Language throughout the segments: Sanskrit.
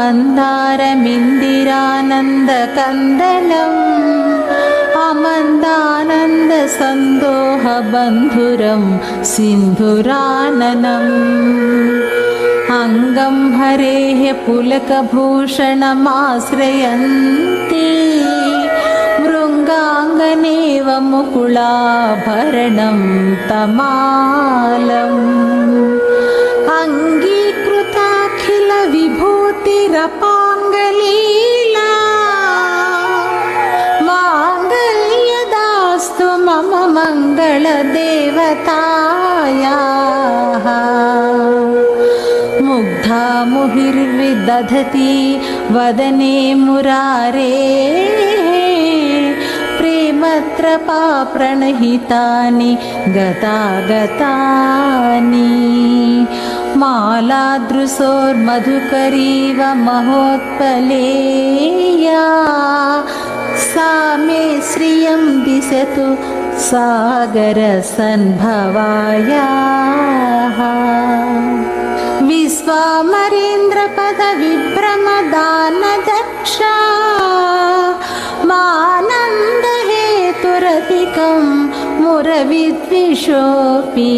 वन्दे वन्दारुमन्दारमिन्दिरानन्दकन्दलम् अमन्दानन्दसन्दोहबन्धुरं सिन्धुराननम् अङ्गं हरेः पुलकभूषणमाश्रयन्ति मृङ्गाङ्गनेव मुकुलाभरणं तमालम् अङ्गीकृताखिलविभूतिरपाङ्गलीला माङ्गल्यदास्तु मम मङ्गलदेवतायाः मुग्धा मुहिर्विदधति वदने मुरारे। प्रेमत्रपा प्रणहितानि गतागतानि मालादृशोर्मधुकरीव महोत्पलेया। सा मे श्रियं दिशतु सागरसन्भवायाः। विश्वामरेन्द्रपदविभ्रमदानदक्षा। मानन्दहेतुरधिकं मुरविद्विषोऽपि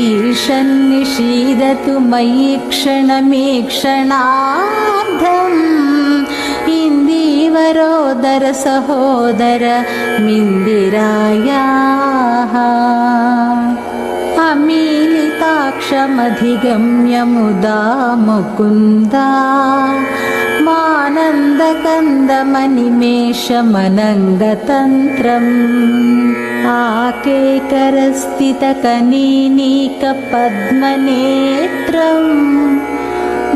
ईशन्निषीदतु मयि क्षणमेक्षणार्धम्। इन्दीवरोदर सहोदर मिन्दिरायाः। अमीलिताक्षमधिगम्य मुदा मुकुन्दा मानन्दकन्दमनिमेषमनङ्गतन्त्रम् आकेकरस्थितकनीनीकपद्मनेत्रम्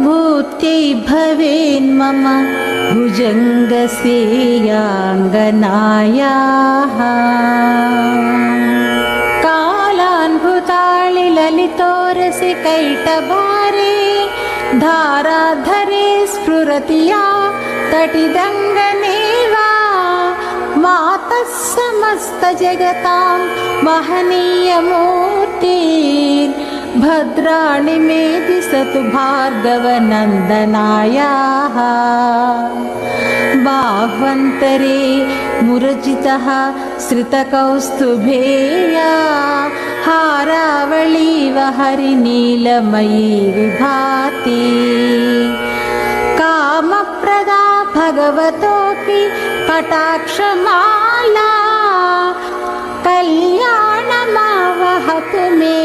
भूत्यै भवेन्मम भुजङ्गसेयाङ्गनायाः। कालान्भुताळि ललितोरसि कैटभारे धाराधरे स्फुरति या तटिदङ्गने वा मातः समस्तजगतां महनीयमूर्तिर्भद्राणि मे दिशतु भार्गवनन्दनायाः। बाह्वन्तरे मुरजितः श्रितकौस्तुभेया हारावळीव हरिनीलमयी विभाति भगवतोऽपि कटाक्षमाला कल्याणमावहतु मे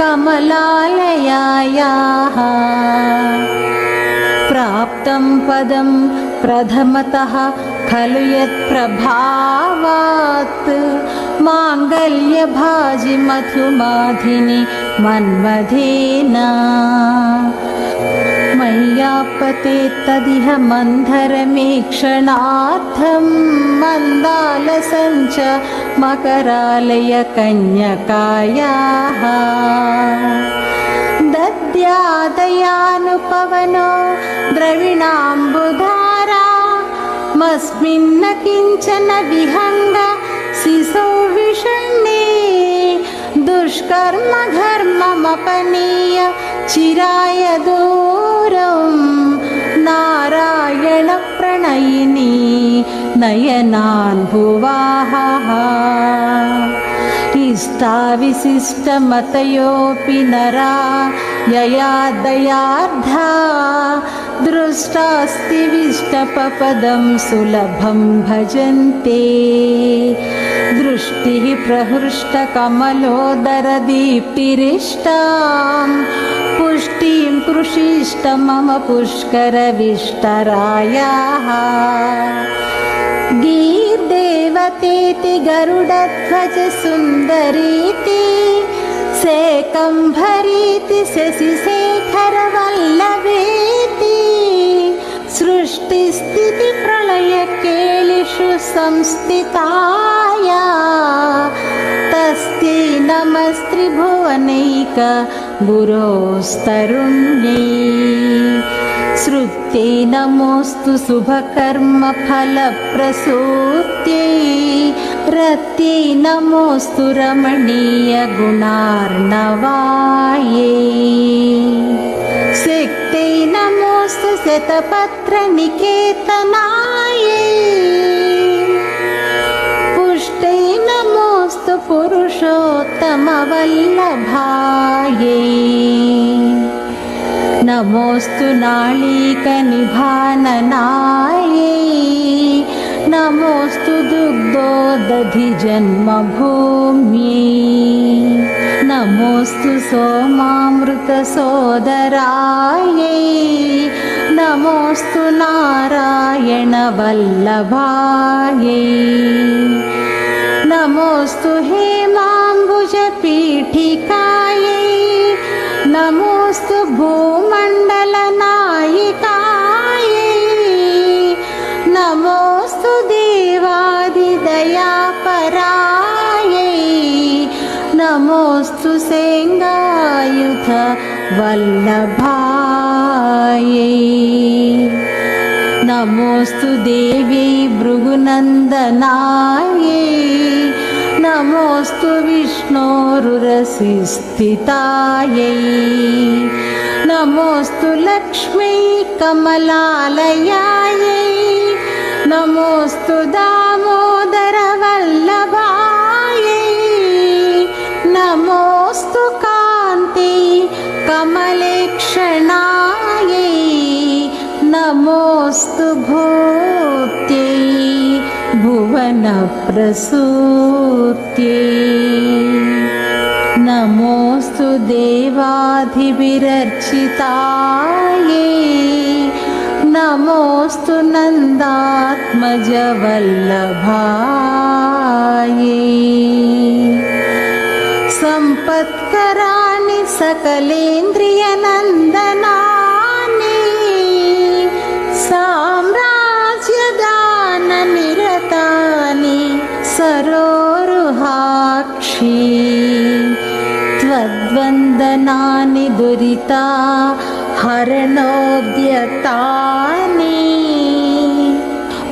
कमलालयायाः। प्राप्तं पदं प्रथमतः खलु यत्प्रभावात् माङ्गल्यभाजि मधुमाधिनि मन्मथेन मय्यापते तदिह मन्धरमेक्षणार्थं मन्दालसञ्च मकरालय कन्यकायाः। दद्यादयानुपवनो द्रविणाम्बुधारा मस्मिन्न किञ्चन विहङ्ग विषण्णे दुष्कर्म घर्ममपनीय चिराय दूरं नारायणप्रणयिनी नयनान् भुवाः इष्टाविशिष्टमतयोऽपि नरा यया दयार्धा दृष्टास्ति विष्टपपदं सुलभं भजन्ते। दृष्टिः प्रहृष्टकमलोदरदीप्तिरिष्टां पुष्टिं कृषिष्ट मम पुष्करविष्टरायाः। गीर्देवतेति गरुडध्वज सुन्दरीति सेकम्भरीति शशिशेखरवल्लभेति। सृष्टिस्थितिप्रलयकेलिषु संस्थिताया तस्यै नमस्त्रिभुवनैक गुरोस्तरुण्यै। श्रुत्यै नमोऽस्तु शुभकर्मफलप्रसूत्यै। रत्यै नमोऽस्तु रमणीयगुणार्णवायै। शतपत्रनिकेतनायै। पुष्टै नमोऽस्तु पुरुषोत्तमवल्लभायै नमोऽस्तु नाळीकनिभाननायै नमोऽस्तु दुग्धोदधिजन्मभूम्यै नमोऽस्तु सोमामृतसोदरायै नमोऽस्तु नारायणवल्लभायै नमोऽस्तु हेमाम्बुजपीठिकायै नमोऽस्तु भूमण्डलनायिकायै नमोऽस्तु देवादिदयापरायै नमोऽस्तु सेङ्गायुध वल्लभायै नमोऽस्तु देवी भृगुनन्दनायै नमोऽस्तु विष्णोरुरसिस्थितायै। नमोऽस्तु लक्ष्मी कमलालयायै नमोऽस्तु दामोदरवल्लभायै। नमोऽस्तु कान्ति कमलेक्षणायै नमोऽस्तु भूत्यै नमोऽस्तु देवाधिभिरर्चितायै। नमोऽस्तु नन्दात्मजवल्लभायै। सम्पत्कराणि सकलेन्द्रियनन्दनानि हरणोद्यतानि।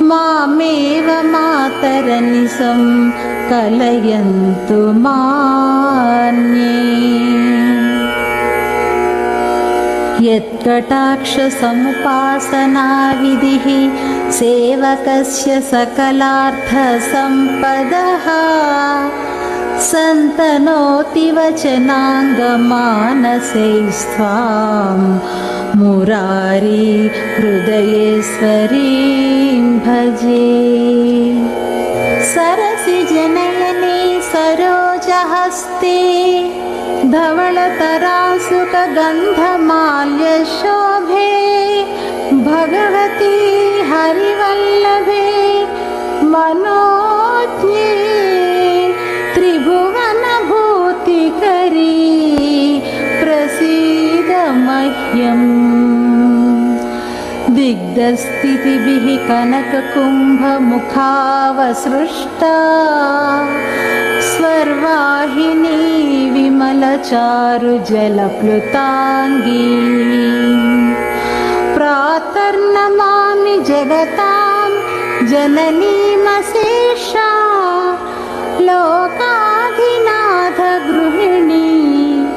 मामेव मातरनिसं कलयन्तु मान्ये। यत्कटाक्षसमुपासनाविधिः सेवकस्य सकलार्थसम्पदः सन्तनोति वचनाङ्गमानसैस्त्वां। मुरारी हृदयेश्वरीं भजे। सरसि जनयने सरोजहस्ते धवळतरासुकगन्धमाल्यशोभे भगवती हरिवल्लभे मनोज्ञे दिग्धस्थितिभिः कनककुम्भमुखावसृष्टा। स्वर्वाहिनी विमलचारुजलप्लुताङ्गी। प्रातर्नमामि जगतां जननीमशेषा। लोकाधिनाथगृहिणी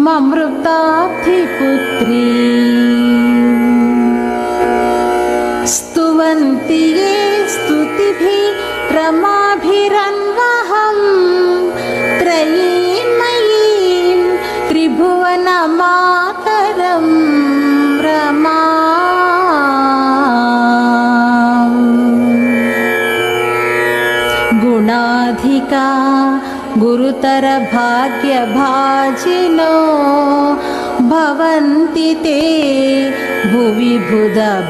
ममृताब्धिपुत्री स्तुतिभिः रमाभिरन्वहं त्रयीमयीं त्रिभुवनमातरं रमा गुणाधिका गुरुतरभाग्यभाजिनो भवन्ति ते भुवि बुधभाविताशयाः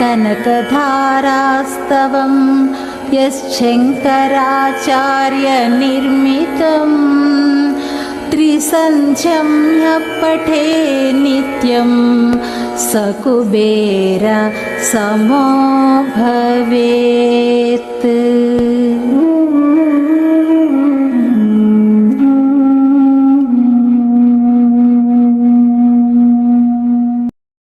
कनकधारास्तवं यश्शङ्कराचार्यनिर्मितं त्रिसन्ध्यं यः पठे नित्यं। स कुबेर समो भवेत्